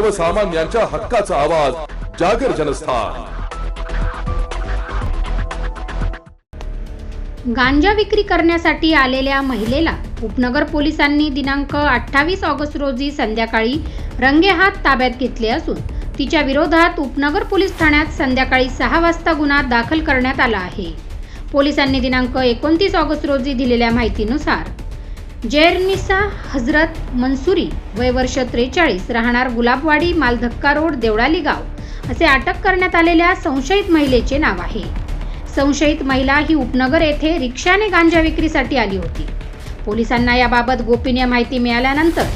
सर्वसामान्यांच्या हक्काचा आवाज जागर जनस्थान. गांजा विक्री करण्यासाठी आलेल्या महिलेला उपनगर पोलिसांनी दिनांक अठ्ठावीस ऑगस्ट रोजी संध्याकाळी रंगेहात ताब्यात घेतले असून तिच्या विरोधात उपनगर पोलीस ठाण्यात संध्याकाळी सहा वाजता गुन्हा दाखल करण्यात आला आहे. पोलिसांनी दिनांक एकोणतीस ऑगस्ट रोजी दिलेल्या माहितीनुसार जैरनिसा हजरत मनसुरी वय वर्ष त्रेचाळीस राहणार गुलाबवाडी मालधक्का रोड देवळाली गाव. असे अटक करण्यात आलेल्या संशयित महिलेचे नाव आहे. संशयित महिला ही उपनगर येथे रिक्षाने गांजा विक्रीसाठी आली होती. पोलिसांना याबाबत गोपनीय माहिती मिळाल्यानंतर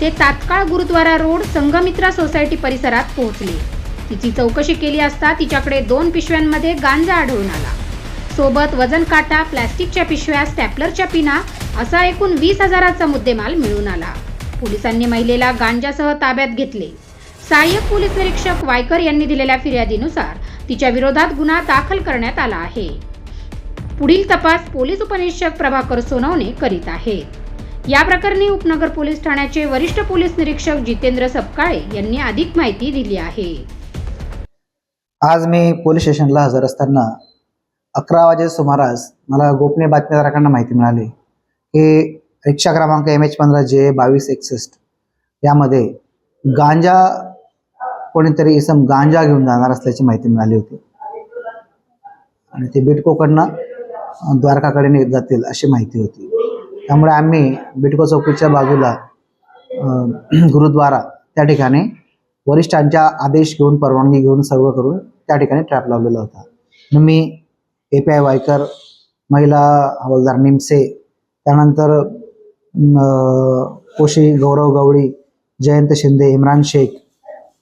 ते तात्काळ गुरुद्वारा रोड संगमित्रा सोसायटी परिसरात पोहोचले. तिची चौकशी केली असता तिच्याकडे दोन पिशव्यांमध्ये गांजा आढळून आला. सोबत वजन काटा प्लॅस्टिकच्या पिशव्या स्टॅपलरच्या पिना असा एकूण वीस हजाराचा मुद्देमाल मिळून आला. पोलिसांनी महिलेला गांजासह ताब्यात घेतले. सहाय्यक पोलीस निरीक्षक वायकर यांनी दिलेल्या फिर्यादीनुसार तिच्या विरोधात गुन्हा दाखल करण्यात आला आहे. पुढील तपास पोलीस उपनिरीक्षक प्रभाकर सोनवणे करीत आहेत. या प्रकरणी उपनगर पोलीस ठाण्याचे वरिष्ठ पोलीस निरीक्षक जितेंद्र सपकाळे यांनी अधिक माहिती दिली आहे. आज मी पोलीस स्टेशनला हजर असताना अकरा वाजे सुमारास मला गोपनीय बातमीदाराकडनं माहिती मिळाली की रिक्षा क्रमांक एम एच पंधरा जे बावीस एकसष्ट यामध्ये गांजा कोणीतरी इसम गांजा घेऊन जाणार असल्याची माहिती मिळाली होती. आणि ते बिटकोकडनं द्वारकाकडे निघत जातील अशी माहिती होती. त्यामुळे आम्ही बिटको चौकीच्या बाजूला गुरुद्वारा त्या ठिकाणी वरिष्ठांच्या आदेश घेऊन परवानगी घेऊन सर्व करून त्या ठिकाणी ट्रॅप लावलेला होता. मी ए पी आय वायकर महिला हवालदार निमसे त्यानंतर कोशी गौरव गवळी जयंत शिंदे इम्रान शेख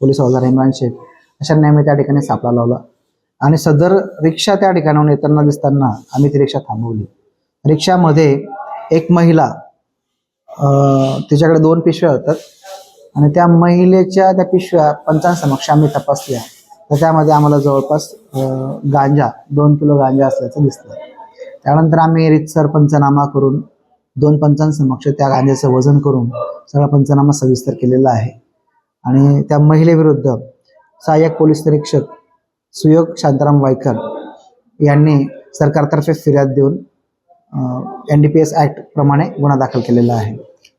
पोलीस हवालदार इम्रान शेख अशा नेहमी त्या ठिकाणी सापळा लावला. आणि सदर रिक्षा त्या ठिकाणाहून येताना दिसताना आम्ही ती रिक्षा थांबवली. रिक्षामध्ये एक महिला तिच्याकडे दोन पिशव्या होतात आणि त्या महिलेच्या त्या पिशव्या पंचांसमक्ष आम्ही तपासल्या. तर त्यामध्ये आम्हाला जवळपास गांजा दोन किलो गांजा असल्याचं दिसलं त्यानंतर आम्ही रितसर पंचनामा करून दोन पंचांसमक्ष त्या गांजाचं वजन करून सगळा पंचनामा सविस्तर केलेला आहे. आणि त्या महिलेविरुद्ध सहाय्यक पोलीस निरीक्षक सुयोग शांताराम वायकर यांनी सरकारतर्फे फिर्याद देऊन N D P S act प्रमाणे गुन्हा दाखल केलेला आहे.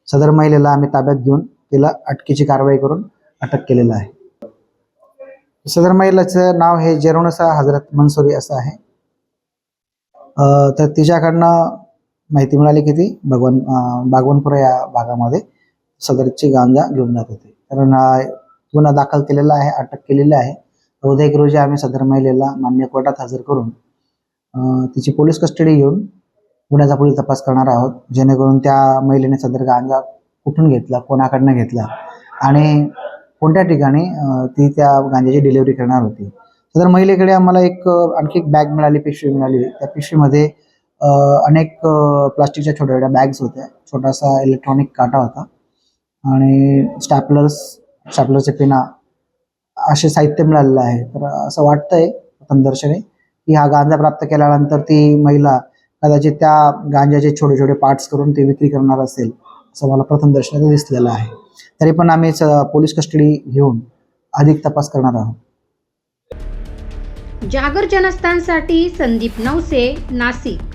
सदर महिलेला आम्ही ताब्यात घेऊन तिला अटकेची कारवाई करून अटक केलेलं आहे. सदर महिलेचं नाव हे जेरोनसा हजरत मनसुरी असं आहे. तर तिच्याकडनं माहिती मिळाली की ती भगवान बागवनपुरा या भागामध्ये सदरची गांजा घेऊन जात होते. कारण गुन्हा दाखल केलेला आहे अटक केलेली आहे. उदय एक रोजी आम्ही सदर महिलेला मान्य कोर्टात हजर करून तिची पोलीस कस्टडी घेऊन गुन्ह्याचा पुढील तपास करणार आहोत. जेणेकरून त्या महिलेने सदर गांजा कुठून घेतला कोणाकडनं घेतला आणि कोणत्या ठिकाणी ती त्या गांजाची डिलिव्हरी करणार होती. तर महिलेकडे आम्हाला एक आणखी एक बॅग मिळाली पिशवी मिळाली. त्या पिशवीमध्ये अनेक प्लास्टिकच्या छोट्या छोट्या बॅग्स होत्या. छोटासा इलेक्ट्रॉनिक काटा होता. आणि स्टॅपलर्स स्टॅपलरचे पिना असे साहित्य मिळालेलं आहे. तर असं वाटतंय प्रथमदर्शने की हा गांजा प्राप्त केल्यानंतर ती महिला कदाचित त्या गांजाचे छोटे छोटे पार्ट्स करून ते विक्री करणार असेल. असं मला प्रथम दर्शनात दिसलेलं आहे. तरी पण आम्ही पोलीस कस्टडी घेऊन अधिक तपास करणार आहोत. जागर जनस्थानसाठी संदीप नवसे नाशिक.